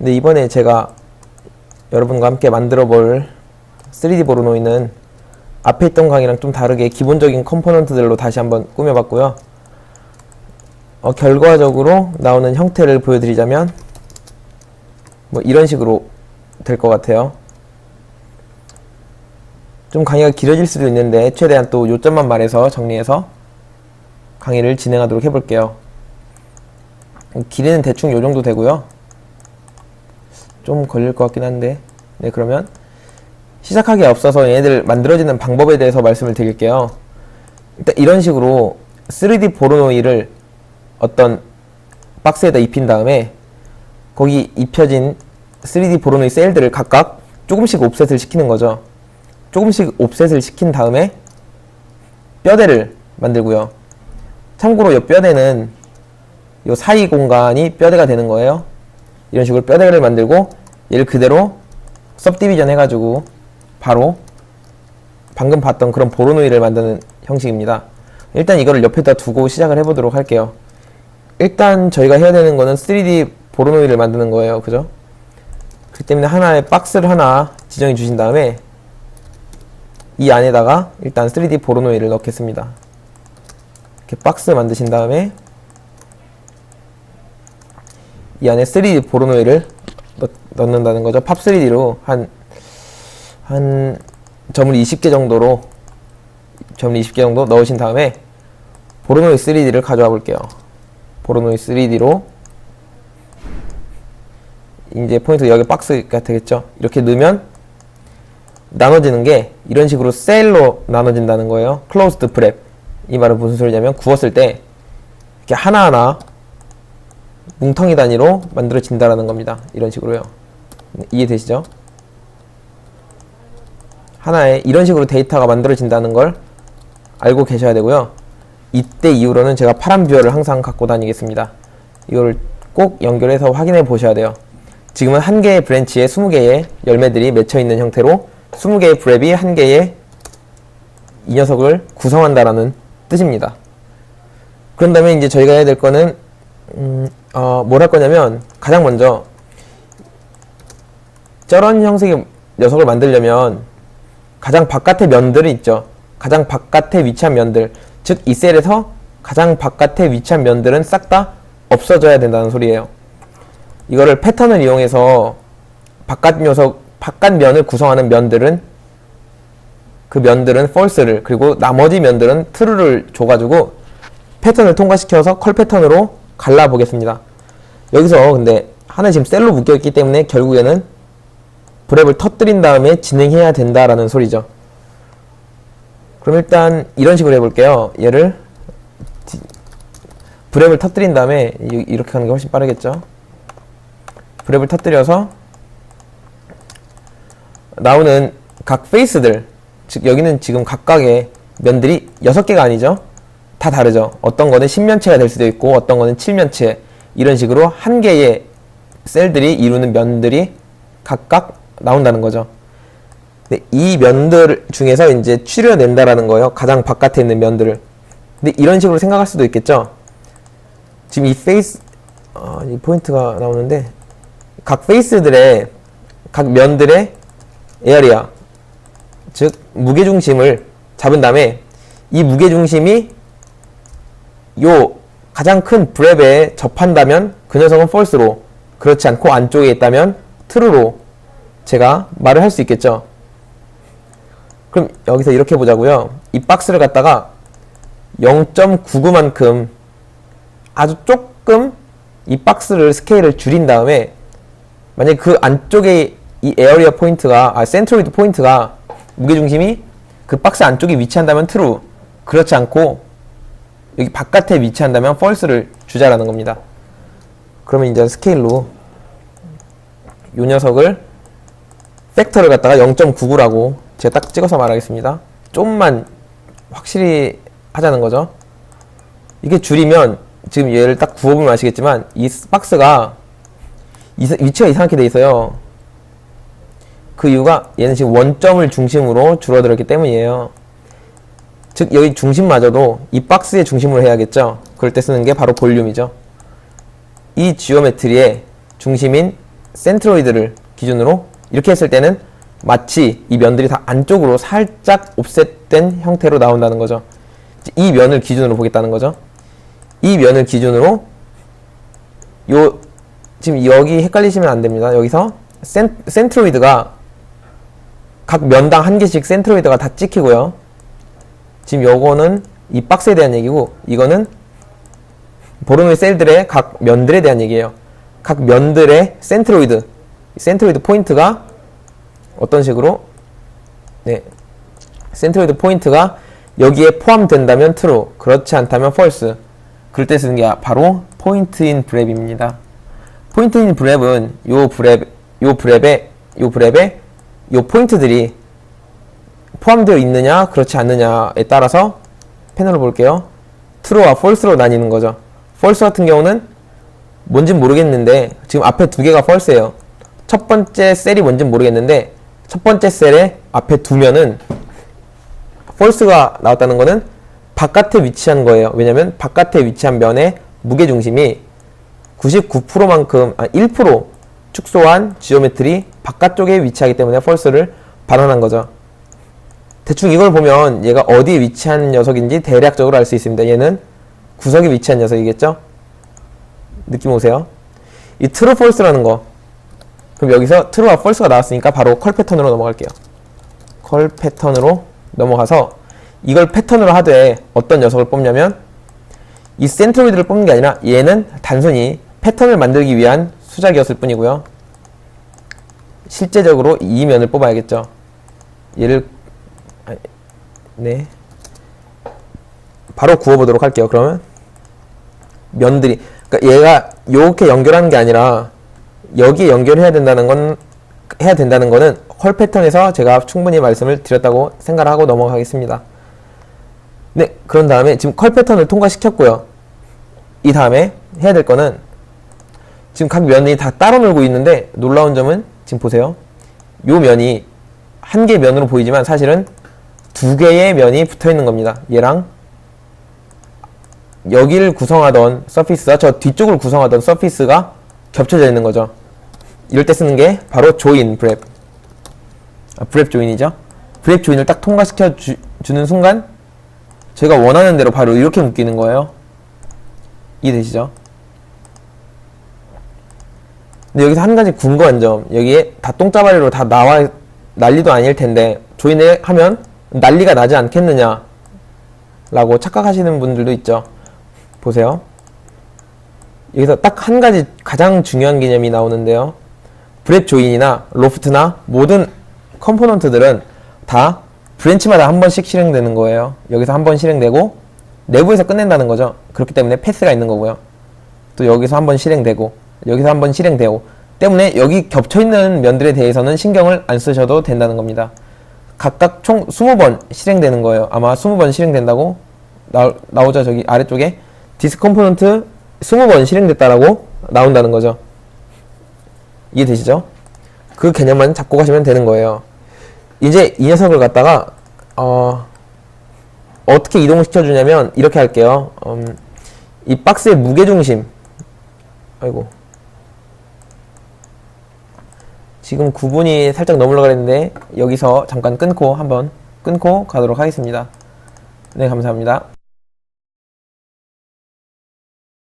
근데 이번에 제가 여러분과 함께 만들어 볼 3D 보르노이는 앞에 있던 강의랑 좀 다르게 기본적인 컴포넌트들로 다시 한번 꾸며봤고요. 어, 결과적으로 나오는 형태를 보여드리자면 뭐 이런 식으로 될 것 같아요. 좀 강의가 길어질 수도 있는데 최대한 또 요점만 말해서 정리해서 강의를 진행하도록 해볼게요. 길이는 대충 요 정도 되고요. 좀 걸릴 것 같긴 한데 네 그러면 시작하기에 앞서서 얘네들 만들어지는 방법에 대해서 말씀을 드릴게요. 일단 이런 식으로 3D 보르노이를 어떤 박스에다 입힌 다음에 거기 입혀진 3D 보르노이 셀들을 각각 조금씩 옵셋을 시키는 거죠. 조금씩 옵셋을 시킨 다음에 뼈대를 만들고요. 참고로 이 뼈대는 이 사이 공간이 뼈대가 되는 거예요. 이런 식으로 뼈대를 만들고 얘를 그대로 섭디비전 해가지고 바로 방금 봤던 그런 보르노이를 만드는 형식입니다. 일단 이거를 옆에다 두고 시작을 해보도록 할게요. 일단 저희가 해야 되는 거는 3D 보르노이를 만드는 거예요. 그죠? 그렇기 때문에 하나의 박스를 하나 지정해 주신 다음에 이 안에다가 일단 3D 보르노이를 넣겠습니다. 이렇게 박스 만드신 다음에 이 안에 3D 보르노이를 넣, 넣는다는 거죠. 팝 3D로 한, 한 점을 20개 정도로 점을 20개 정도 넣으신 다음에 보르노이 3D를 가져와 볼게요. 보르노이 3D로 이제 포인트 여기 박스가 되겠죠. 이렇게 넣으면 나눠지는 게 이런 식으로 셀로 나눠진다는 거예요. closed prep. 이 말은 무슨 소리냐면 구웠을 때 이렇게 하나하나 뭉텅이 단위로 만들어진다라는 겁니다. 이런 식으로요. 이해되시죠? 하나의 이런 식으로 데이터가 만들어진다는 걸 알고 계셔야 되고요. 이때 이후로는 제가 파란 뷰어를 항상 갖고 다니겠습니다. 이거를 꼭 연결해서 확인해 보셔야 돼요. 지금은 한 개의 브랜치에 20개의 열매들이 맺혀 있는 형태로 20개의 브랩이 한 개의 이 녀석을 구성한다라는 뜻입니다. 그런 다음에 이제 저희가 해야 될 거는 음, 어, 뭘 할 거냐면 가장 먼저 저런 형식의 녀석을 만들려면 가장 바깥의 면들이 있죠. 가장 바깥에 위치한 면들, 즉 이 셀에서 가장 바깥에 위치한 면들은 싹 다 없어져야 된다는 소리예요. 이거를 패턴을 이용해서 바깥 녀석, 바깥 면을 구성하는 면들은 그 면들은 false를 그리고 나머지 면들은 true를 줘가지고 패턴을 통과시켜서 컬 패턴으로 갈라 보겠습니다. 여기서 근데 하나 지금 셀로 묶여 있기 때문에 결국에는 브랩을 터뜨린 다음에 진행해야 된다라는 소리죠. 그럼 일단 이런 식으로 해볼게요. 얘를 디- 브랩을 터뜨린 다음에 이- 이렇게 하는 게 훨씬 빠르겠죠. 브랩을 터뜨려서 나오는 각 페이스들 즉 여기는 지금 각각의 면들이 6개가 아니죠. 다 다르죠. 어떤 거는 10면체가 될 수도 있고 어떤 거는 7면체 이런 식으로 한 개의 셀들이 이루는 면들이 각각 나온다는 거죠. 근데 이 면들 중에서 이제 추려낸다라는 거예요. 가장 바깥에 있는 면들을. 근데 이런 식으로 생각할 수도 있겠죠. 지금 이 페이스 어, 이 포인트가 나오는데 각 페이스들의 각 면들의 에어리아 즉 무게 중심을 잡은 다음에 이 무게 중심이 요 가장 큰 브랩에 접한다면 그 녀석은 false로 그렇지 않고 안쪽에 있다면 true로 제가 말을 할 수 있겠죠. 그럼 여기서 이렇게 보자고요. 이 박스를 갖다가 0.99만큼 아주 조금 이 박스를 스케일을 줄인 다음에 만약 그 안쪽에 이 에어리어 포인트가 아 센트로이드 포인트가 무게 중심이 그 박스 안쪽에 위치한다면 true 그렇지 않고 여기 바깥에 위치한다면 false를 주자라는 겁니다. 그러면 이제 스케일로 요 녀석을 팩터를 갖다가 0.99라고 제가 딱 찍어서 말하겠습니다. 좀만 확실히 하자는 거죠. 이게 줄이면 지금 얘를 딱 구워보면 아시겠지만 이 박스가 위치가 이상하게 돼 있어요. 그 이유가 얘는 지금 원점을 중심으로 줄어들었기 때문이에요. 즉 여기 중심마저도 이 박스의 중심으로 해야겠죠. 그럴 때 쓰는 게 바로 볼륨이죠. 이 지오메트리의 중심인 센트로이드를 기준으로 이렇게 했을 때는 마치 이 면들이 다 안쪽으로 살짝 옵셋된 형태로 나온다는 거죠. 이 면을 기준으로 보겠다는 거죠. 이 면을 기준으로 요 지금 여기 헷갈리시면 안 됩니다. 여기서 센, 센트로이드가 각 면당 한 개씩 센트로이드가 다 찍히고요. 지금 요거는 이 박스에 대한 얘기고 이거는 보르노이 셀들의 각 면들에 대한 얘기예요. 각 면들의 센트로이드, 센트로이드 포인트가 어떤 식으로 네, 센트로이드 포인트가 여기에 포함된다면 true, 그렇지 않다면 false. 그럴 때 쓰는 게 바로 포인트인 브랩입니다. 포인트인 브랩은 요 브랩, 요 브랩에, 요 브랩에 요 포인트들이 포함되어 있느냐, 그렇지 않느냐에 따라서 패널을 볼게요. true와 false로 나뉘는 거죠. false 같은 경우는 뭔진 모르겠는데 지금 앞에 두 개가 false예요. 첫 번째 셀이 뭔진 모르겠는데 첫 번째 셀의 앞에 두면은 false가 나왔다는 거는 바깥에 위치한 거예요. 왜냐면 바깥에 위치한 면의 무게 중심이 99%만큼 아, 1% 축소한 지오메트리 바깥쪽에 위치하기 때문에 false를 반환한 거죠. 대충 이걸 보면 얘가 어디에 위치한 녀석인지 대략적으로 알 수 있습니다. 얘는 구석에 위치한 녀석이겠죠? 느낌 오세요? 이 true false라는 거. 그럼 여기서 true와 false가 나왔으니까 바로 컬 패턴으로 넘어갈게요. 컬 패턴으로 넘어가서 이걸 패턴으로 하되 어떤 녀석을 뽑냐면 이 센트로이드를 뽑는 게 아니라 얘는 단순히 패턴을 만들기 위한 수작이었을 뿐이고요. 실제적으로 이 면을 뽑아야겠죠. 얘를 아, 네 바로 구워보도록 할게요. 그러면 면들이 그러니까 얘가 이렇게 연결하는 게 아니라 여기에 연결해야 된다는 건 해야 된다는 거는 헐 패턴에서 제가 충분히 말씀을 드렸다고 생각하고 넘어가겠습니다. 네, 그런 다음에 지금 컬 패턴을 통과시켰고요. 이 다음에 해야 될 거는 지금 각 면이 다 따로 놀고 있는데 놀라운 점은 지금 보세요. 요 면이 한 개 면으로 보이지만 사실은 두 개의 면이 붙어 있는 겁니다. 얘랑 여기를 구성하던 서피스와 저 뒤쪽을 구성하던 서피스가 겹쳐져 있는 거죠. 이럴 때 쓰는 게 바로 조인 브랩. 아, 브랩 조인이죠. 브랩 조인을 딱 통과시켜 주, 주는 순간 제가 원하는 대로 바로 이렇게 묶이는 거예요. 이해되시죠? 근데 여기서 한 가지 궁금한 점 여기에 다 똥짜발이로 다 나와 난리도 아닐 텐데 조인을 하면 난리가 나지 않겠느냐 라고 착각하시는 분들도 있죠 보세요 여기서 딱 한 가지 가장 중요한 개념이 나오는데요 브랩 조인이나 로프트나 모든 컴포넌트들은 다 브랜치마다 한 번씩 실행되는 거예요 여기서 한 번 실행되고 내부에서 끝낸다는 거죠 그렇기 때문에 패스가 있는 거고요 또 여기서 한 번 실행되고 여기서 한 번 실행되고 때문에 여기 겹쳐있는 면들에 대해서는 신경을 안 쓰셔도 된다는 겁니다. 각각 총 20번 실행되는 거예요. 아마 20번 실행된다고 나, 나오죠. 저기 아래쪽에 디스 컴포넌트 20번 실행됐다라고 나온다는 거죠. 이해되시죠? 그 개념만 잡고 가시면 되는 거예요. 이제 이 녀석을 갖다가 어, 어떻게 이동을 시켜주냐면 이렇게 할게요. 음, 이 박스의 무게중심 아이고 지금 9분이 살짝 넘으려고 했는데 여기서 잠깐 끊고 한번 끊고 가도록 하겠습니다. 네 감사합니다.